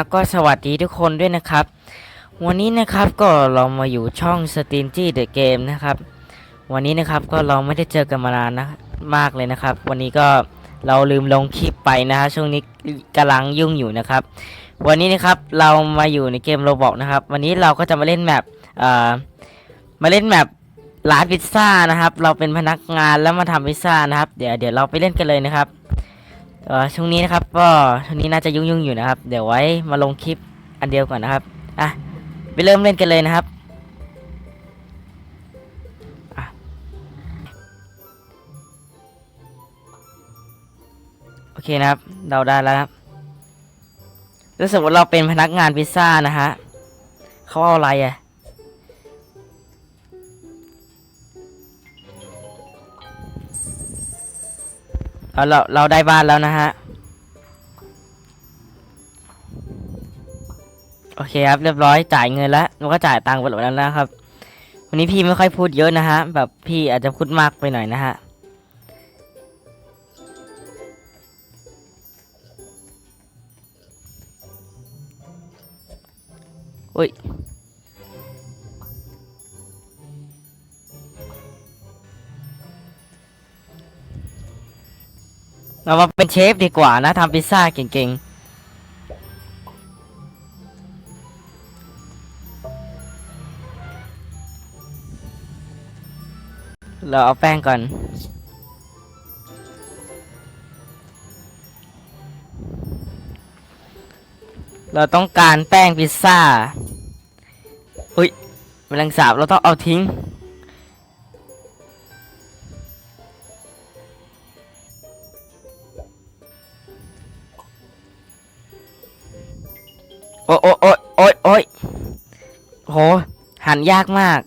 เอาละฮะก็สวัสดีทุกคนด้วยนะครับ วันนี้นะครับก็เรามาอยู่ช่อง s t i n g y The Game นะครับ วันนี้นะครับก็เราไม่ได้เจอกันมานานนะมากเลยนะครับ วันนี้ก็เราลืมลงคลิปไปนะฮะช่วงนี้กำลังยุ่งอยู่นะครับ วันนี้นะครับเรามาอยู่ในเกมโรบอกนะครับ วันนี้เราก็จะมาเล่นแมปเอ่อมาเล่นแมปร้านพิซซ่านะครับ เราเป็นพนักงานแล้วมาทำพิซซ่านะครับ เดี๋ยวเดี๋ยวเราไปเล่นกันเลยนะครับ เอ่อช่วงนี้นะครับ ก็ช่วงนี้น่าจะยุ่งๆอยู่นะครับ เดี๋ยวไว้มาลงคลิปอันเดียวก่อนนะครับอะไปเริ่มเล่นกันเลยนะครับโอเคนะครับ เราได้แล้วครับรู้สึกว่าเราเป็นพนักงานพิซซ่านะฮะเขาเอาอะไรอะ เอาเราเราได้บ้านแล้วนะฮะ โอเคครับเรียบร้อยจ่ายเงินแล้วแล้วก็จ่ายตังค์ไปหมดแล้วนะครับ วันนี้พี่ไม่ค่อยพูดเยอะนะฮะ แบบพี่อาจจะพูดมากไปหน่อยนะฮะอุ้ย เรามาเป็นเชฟดีกว่านะทำพิซซ่าเก่งๆเราเอาแป้งก่อน เราต้องการแป้งพิซซ่า อุ้ยแมลงสาบเราต้องเอาทิ้ง โอ้โอ้โอ้โอ้ยโอ้ยโหหันยากมาก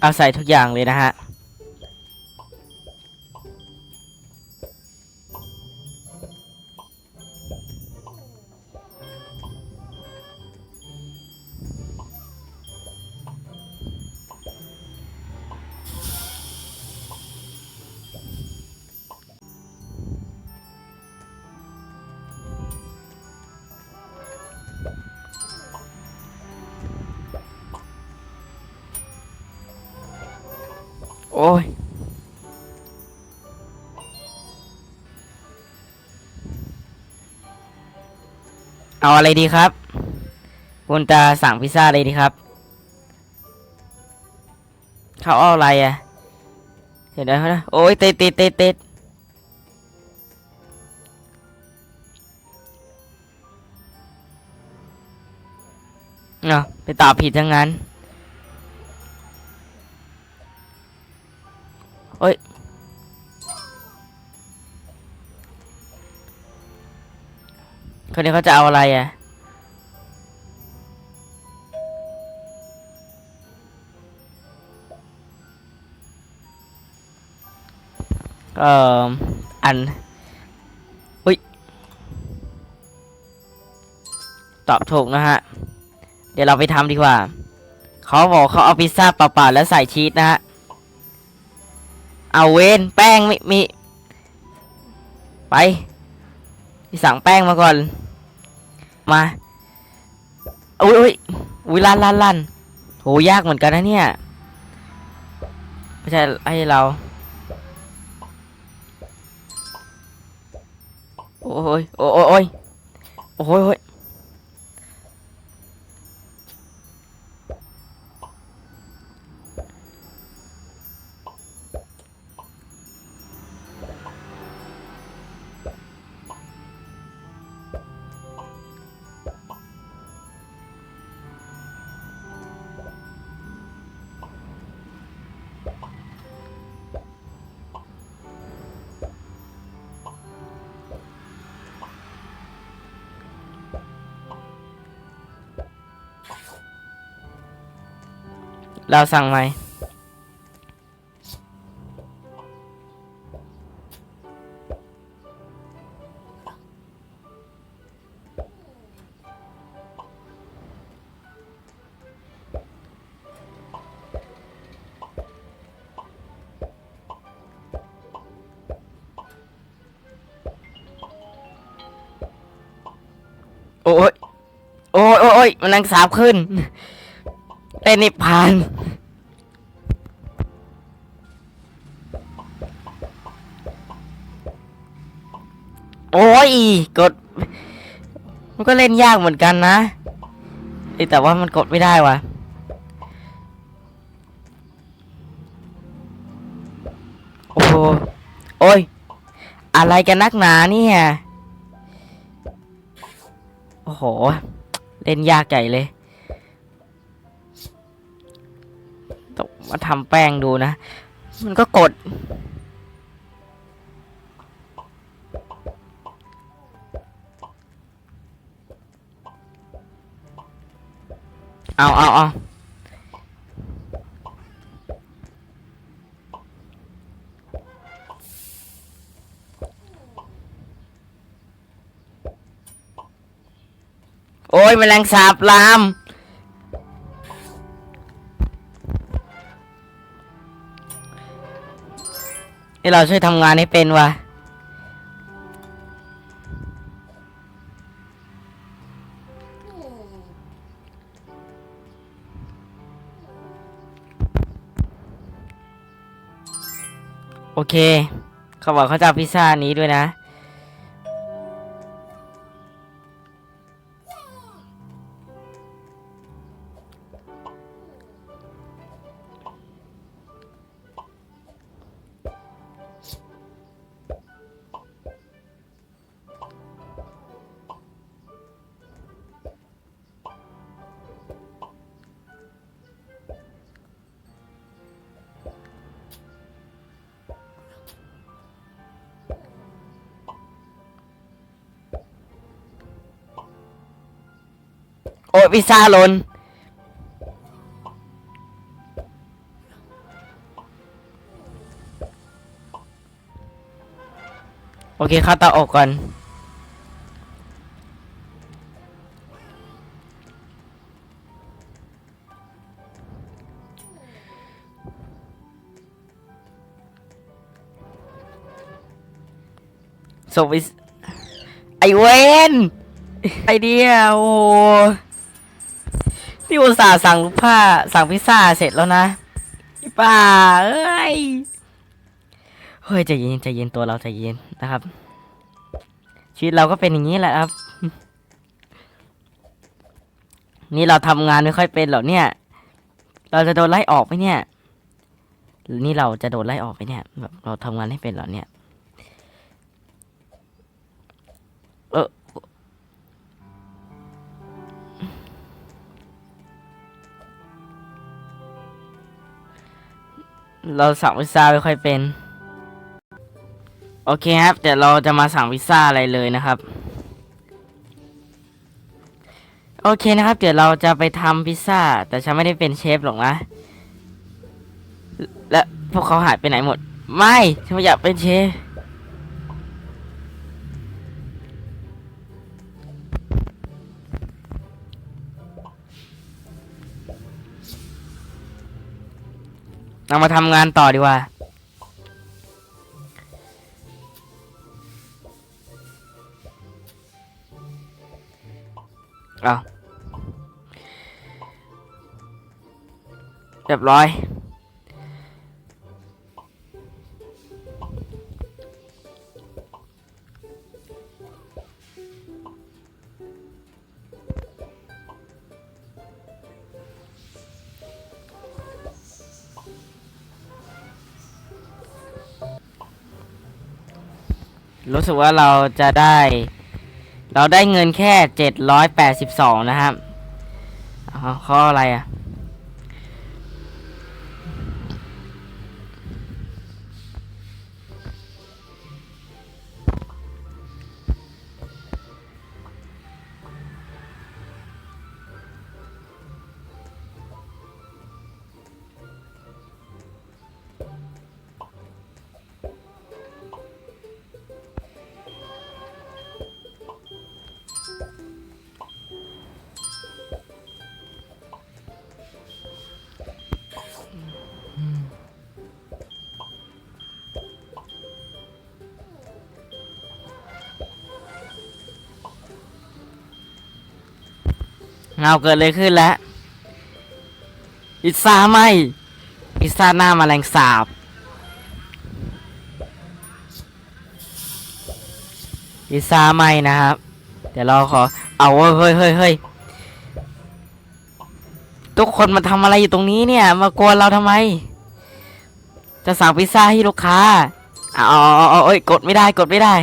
เอาใส่ทุกอย่างเลยนะฮะ โอ้ย เอาอะไรดีครับ คุณจะสั่งพิซซ่าอะไรดีครับ เขาเอาอะไรอะเห็นไหมนะโอ้ยติดติดติดติดเนาะไปตอบผิดทั้งนั้น คนนี้เขาจะเอาอะไรอะ เอ่อ อันอุ้ย ตอบถูกนะฮะ เดี๋ยวเราไปทำดีกว่า เขาบอกเขาเอาพิซซ่าเปล่าๆแล้วใส่ชีสนะฮะ เอาเวนแป้งไม่มี ไปพี่สั่งแป้งมาก่อน มาอุ้ยอุ้ยอุ้ยลั่นลั่นลั่นโหยากเหมือนกันนะเนี่ย ไม่ใช่ให้เรา โอ้ยโอ้ยโอ้ยโอ้ยโอ้ย เราสั่งไหมโอ้ยโอ้ยโอ้ยมันนังสาบขึ้นเต้นนิพพาน ยกด มันก็เล่นยากเหมือนกันนะแต่ว่ามันกดไม่ได้ว่ะโอ้โหโอ้ย อะไรกันนักหนาเนี่ยโอ้โห เล่นยากใหญ่เลยต้องมาทำแป้งดูนะ มันก็กด เอาเอาเอาโอ้ยแมลงสาบลาม นี่เราช่วยทำงานให้เป็นวะ โอเค เขาบอกเขาจะเอาพิซซ่านี้ด้วยนะ อ้ยพิซซ่าหล่นโอเคเข้าเตาอบก่อนส่งไปสไอเวนไอเดียโอ้ นี่อุตส่าห์สั่งผ้าสั่งพิซซ่าเสร็จแล้วนะป้าเอ้ยเฮ้ยใจเย็นใจเย็นตัวเราใจเย็นนะครับ ชีวิตเราก็เป็นอย่างนี้แหละครับ นี่เราทำงานไม่ค่อยเป็นหรอกเนี่ย เราจะโดนไล่ออกไหมเนี่ยนี่เราจะโดนไล่ออกไหมเนี่ยแบบเราทำงานให้เป็นหรอเนี่ย เราสั่งพิซซ่าไม่ค่อยเป็น โอเคครับเดี๋ยวเราจะมาสั่งพิซซ่าอะไรเลยนะครับ โอเคนะครับ เดี๋ยวเราจะไปทำพิซซ่า แต่ฉันไม่ได้เป็นเชฟหรอกนะ และพวกเขาหายไปไหนหมด ไม่ฉันไม่อยากเป็นเชฟ เรามาทำงานต่อดีกว่า เอาเรียบร้อย รู้สึกว่าเราจะได้ เราได้เงินแค่เจ็ดร้อยแปดสิบสองนะครับข้ออะไรอะ เงาเกิดเลยขึ้นแล้วพิซซ่าไหมพิซซ่าหน้าแมลงสาบพิซซ่าไหมนะครับ เดี๋ยวเราขอ เอาเว้ยเฮ้ยเฮ้ยเฮ้ยทุกคนมาทำอะไรอยู่ตรงนี้เนี่ย มากวนเราทำไม จะสั่งพิซซ่าให้ลูกค้าเอาเอาเอาเอาเอ้ยกดไม่ได้กดไม่ได้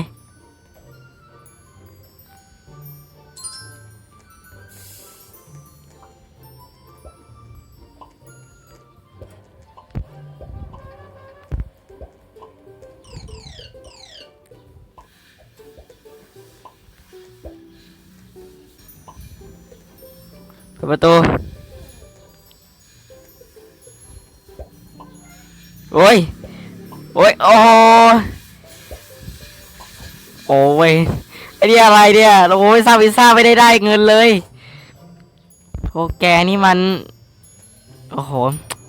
เปิดประตู โอ้ย โอ้ย โอ้โอ้ยไอเดียอะไรเนี่ย โอ้ยซาพิซ่าไม่ได้ได้เงินเลยโอ้แกนี่มัน โอ้โห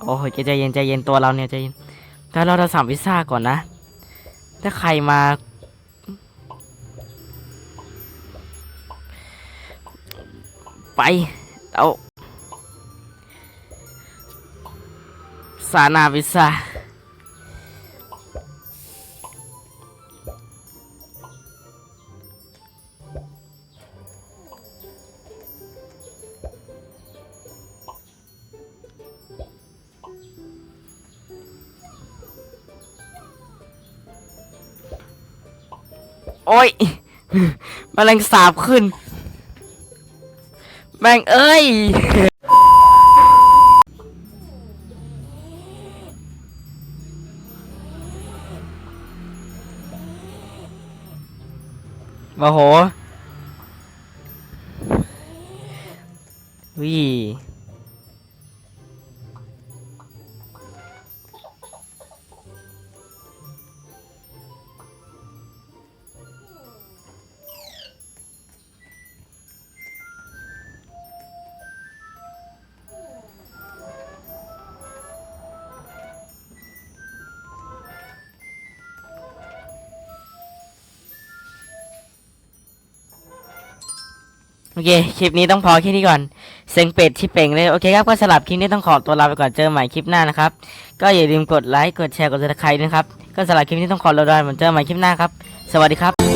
โอ้โหใจเย็นใจเย็นตัวเราเนี่ยใจเย็นแต่เราจะสั่งพิซ่าก่อนนะ ถ้าใครมา ไป เอาสานาพิซาโอ้ยแมลงสาบขึ้น แม่งเโอเค คลิปนี้ต้องพอแค่นี้ก่อนเซ็งเป็ดที่เป่งเลย โอเคครับ ก็สลับคลิปนี้ต้องขอตัวลาไปก่อน เจอใหม่คลิปหน้านะครับ ก็อย่าลืมกดไลค์ กดแชร์ กดซับสไครต์นะครับ ก็สลับคลิปนี้ต้องขอลาไปก่อนเจอใหม่คลิปหน้าครับ สวัสดีครับ